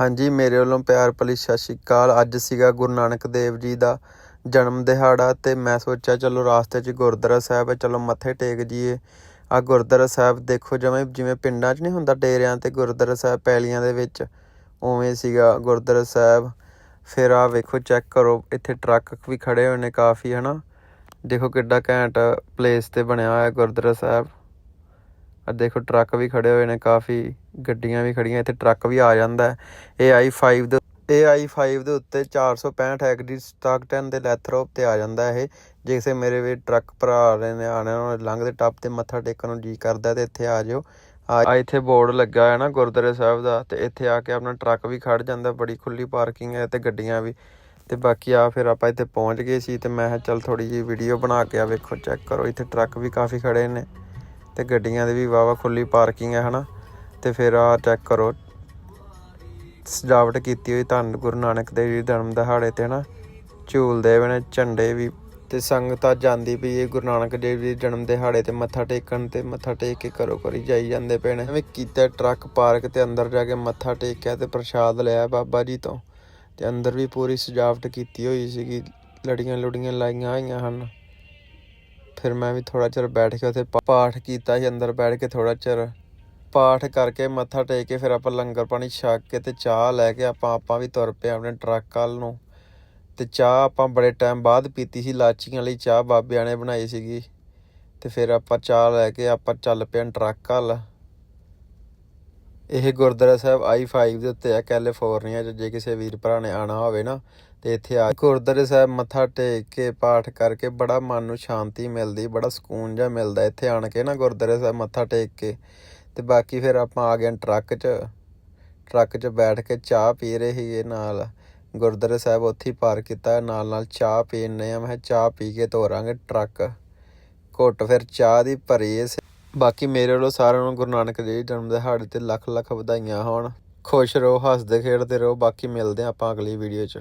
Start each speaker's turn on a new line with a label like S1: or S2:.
S1: ਹਾਂਜੀ, ਮੇਰੇ ਵੱਲੋਂ ਪਿਆਰ ਭਲੀ ਸਤਿ ਸ਼੍ਰੀ ਅਕਾਲ। ਅੱਜ ਸੀਗਾ ਗੁਰੂ ਨਾਨਕ ਦੇਵ ਜੀ ਦਾ ਜਨਮ ਦਿਹਾੜਾ ਤੇ ਮੈਂ ਸੋਚਿਆ, ਚਲੋ ਰਾਸਤੇ 'ਚ ਗੁਰਦੁਆਰਾ ਸਾਹਿਬ ਹੈ, ਚਲੋ ਮੱਥੇ ਟੇਕ ਜੀਏ ਆ ਗੁਰਦੁਆਰਾ ਸਾਹਿਬ ਦੇਖੋ ਜਿਵੇਂ ਜਿਵੇਂ ਪਿੰਡਾਂ 'ਚ ਨਹੀਂ ਹੁੰਦਾ, ਡੇਰਿਆਂ ਤੇ ਗੁਰਦੁਆਰਾ ਸਾਹਿਬ, ਪੈਲੀਆਂ ਦੇ ਵਿੱਚ। ਉਵੇਂ ਸੀਗਾ ਗੁਰਦੁਆਰਾ ਸਾਹਿਬ। ਫਿਰ ਆ ਵੇਖੋ, ਚੈੱਕ ਕਰੋ, ਇੱਥੇ ਟਰੱਕ ਵੀ ਖੜੇ ਹੋਏ ਨੇ ਕਾਫੀ, ਹਨਾ। ਦੇਖੋ ਕਿੱਡਾ ਘੈਂਟ ਪਲੇਸ ਤੇ ਬਣਿਆ ਹੋਇਆ ਗੁਰਦੁਆਰਾ ਸਾਹਿਬ। ਆ ਦੇਖੋ, ਟਰੱਕ ਵੀ ਖੜੇ ਹੋਏ ਨੇ, ਕਾਫੀ ਗੱਡੀਆਂ ਵੀ ਖੜੀਆਂ, ਇੱਥੇ ਟਰੱਕ ਵੀ ਆ ਜਾਂਦਾ ਹੈ। ਇਹ i5 ਦੇ ਇਹ i5 ਦੇ ਉੱਤੇ 465 ਐਗਡੀ ਸਟਾਕ 10 ਦੇ ਲੈਥਰੋਪ ਤੇ ਆ ਜਾਂਦਾ ਇਹ। ਜੇ ਕਿਸੇ ਮੇਰੇ ਵੀ ਟਰੱਕ ਭਰਾ ਰਹੇ ਨੇ ਆਣੇ ਨੂੰ ਲੰਘਦੇ ਟੱਪ ਤੇ ਮੱਥਾ ਟੇਕਣ ਨੂੰ ਜੀ ਕਰਦਾ ਤੇ ਇੱਥੇ ਆ ਜਾਓ। ਆ ਇੱਥੇ ਬੋਰਡ ਲੱਗਾ ਹੈ ਨਾ ਗੁਰਦੁਆਰੇ ਸਾਹਿਬ ਦਾ, ਤੇ ਇੱਥੇ ਆ ਕੇ ਆਪਣਾ ਟਰੱਕ ਵੀ ਖੜ ਜਾਂਦਾ, ਬੜੀ ਖੁੱਲੀ ਪਾਰਕਿੰਗ ਹੈ ਤੇ ਗੱਡੀਆਂ ਵੀ। ਤੇ ਬਾਕੀ ਆ ਫਿਰ ਆਪਾਂ ਇੱਥੇ ਪਹੁੰਚ ਗਏ ਸੀ ਤੇ ਮੈਂ ਕਿਹਾ ਚੱਲ ਥੋੜੀ ਜਿਹੀ ਵੀਡੀਓ ਬਣਾ ਕੇ ਆ ਵੇਖੋ ਚੈੱਕ ਕਰੋ। ਇੱਥੇ ਟਰੱਕ ਵੀ ਕਾਫੀ ਖੜੇ ਨੇ। ਤੇ ਗੱਡੀਆਂ ਦੇ ਵੀ ਵਾਵਾ ਖੁੱਲੀ ਪਾਰਕਿੰਗ ਹੈ, ਹਨਾ? ਤੇ ਫਿਰ ਆ ਚੈੱਕ ਕਰੋ। ਸਜਾਵਟ ਕੀਤੀ ਹੋਈ ਧੰਨ ਗੁਰੂ ਨਾਨਕ ਦੇਵ ਜੀ ਜਨਮ ਦਿਹਾੜੇ ਤੇ ਨਾ ਝੂਲਦੇ ਹੋਏ ਨੇ ਝੰਡੇ ਵੀ ਤੇ ਆ ਜਾਂਦੀ ਪਈ ਇਹ ਗੁਰੂ ਨਾਨਕ ਦੇਵ ਜੀ ਜਨਮ ਦਿਹਾੜੇ ਤੇ ਮੱਥਾ ਟੇਕਣ ਤੇ ਮੱਥਾ ਟੇਕ ਕੇ ਘਰੋਂ ਘਰੀ ਜਾਈ ਜਾਂਦੇ ਪਏ ਨੇ। ਐਵੇਂ ਕੀਤਾ ਟਰੱਕ ਪਾਰਕ ਤੇ ਅੰਦਰ ਜਾ ਕੇ ਮੱਥਾ ਟੇਕਿਆ ਤੇ ਪ੍ਰਸ਼ਾਦ ਲਿਆ ਬਾਬਾ ਜੀ ਤੋਂ। ਤੇ ਅੰਦਰ ਵੀ ਪੂਰੀ ਸਜਾਵਟ ਕੀਤੀ ਹੋਈ ਸੀਗੀ। ਲੜੀਆਂ ਲੁੜੀਆਂ ਲਾਈਆਂ ਹੋਈਆਂ ਹਨ। ਫਿਰ ਮੈਂ ਵੀ ਥੋੜਾ ਚਿਰ ਬੈਠ ਕੇ ਉੱਥੇ ਪਾਠ ਕੀਤਾ ਸੀ, ਅੰਦਰ ਬੈਠ ਕੇ ਥੋੜਾ ਚਿਰ। ਪਾਠ ਕਰਕੇ ਮੱਥਾ ਟੇਕ ਕੇ ਫਿਰ ਆਪਾਂ ਲੰਗਰ ਪਾਣੀ ਛਕ ਕੇ ਤੇ ਚਾਹ ਲੈ ਕੇ ਆਪਾਂ ਆਪਾਂ ਵੀ ਤੁਰ ਪਏ ਆਪਣੇ ਟਰੱਕ ਵੱਲ ਨੂੰ। ਤੇ ਚਾਹ ਆਪਾਂ ਬੜੇ ਟਾਈਮ ਬਾਅਦ ਪੀਤੀ ਸੀ, ਲਾਚੀਆਂ ਲਈ ਚਾਹ ਬਾਬਿਆਂ ਨੇ ਬਣਾਈ ਸੀਗੀ। ਤੇ ਫਿਰ ਆਪਾਂ ਚਾਹ ਲੈ ਕੇ ਆਪਾਂ ਚੱਲ ਪਏ ਟਰੱਕ ਵੱਲ। ਇਹ ਗੁਰਦੁਆਰਾ ਸਾਹਿਬ i5 ਦੇ ਉੱਤੇ ਆ ਕੈਲੀਫੋਰਨੀਆ 'ਚ, ਜੇ ਕਿਸੇ ਵੀਰ ਭਰਾ ਨੇ ਆਣਾ ਹੋਵੇ ਨਾ, ਤੇ ਇੱਥੇ ਆ ਗੁਰਦੁਆਰੇ ਸਾਹਿਬ ਮੱਥਾ ਟੇਕ ਕੇ ਪਾਠ ਕਰਕੇ ਬੜਾ ਮਨ ਨੂੰ ਸ਼ਾਂਤੀ ਮਿਲਦੀ, ਬੜਾ ਸਕੂਨ ਜਿਹਾ ਮਿਲਦਾ ਇੱਥੇ ਆਣ ਕੇ ਨਾ ਗੁਰਦੁਆਰੇ ਸਾਹਿਬ ਮੱਥਾ ਟੇਕ ਕੇ। ਤੇ ਬਾਕੀ ਫਿਰ ਆਪਾਂ ਆ ਗਏ ਟਰੱਕ 'ਚ ਟਰੱਕ 'ਚ ਬੈਠ ਕੇ ਚਾਹ ਪੀ ਰਹੇ ਸੀਗੇ ਨਾਲ। ਗੁਰਦੁਆਰੇ ਸਾਹਿਬ ਉੱਥੇ ਹੀ ਪਾਰ ਕੀਤਾ, ਨਾਲ ਨਾਲ ਚਾਹ ਪੀਣੇ ਆ, ਮੈਂ ਕਿਹਾ ਚਾਹ ਪੀ ਕੇ ਤੋਰਾਂਗੇ ਟਰੱਕ। ਘੁੱਟ ਫਿਰ ਚਾਹ ਦੀ ਭਰੀ ਬਾਕੀ ਮੇਰੇ ਵੱਲੋਂ ਸਾਰਿਆਂ ਨੂੰ ਗੁਰੂ ਨਾਨਕ ਦੇਵ ਜਨਮ ਦਿਹਾੜੇ ਤੇ ਲੱਖ ਲੱਖ ਵਧਾਈਆਂ ਹੋਣ। ਖੁਸ਼ ਰਹੋ, ਹੱਸਦੇ, ਖੇਡਦੇ ਰਹੋ। ਬਾਕੀ ਮਿਲਦੇ ਹਾਂ ਆਪਾਂ ਅਗਲੀ ਵੀਡੀਓ 'ਚ।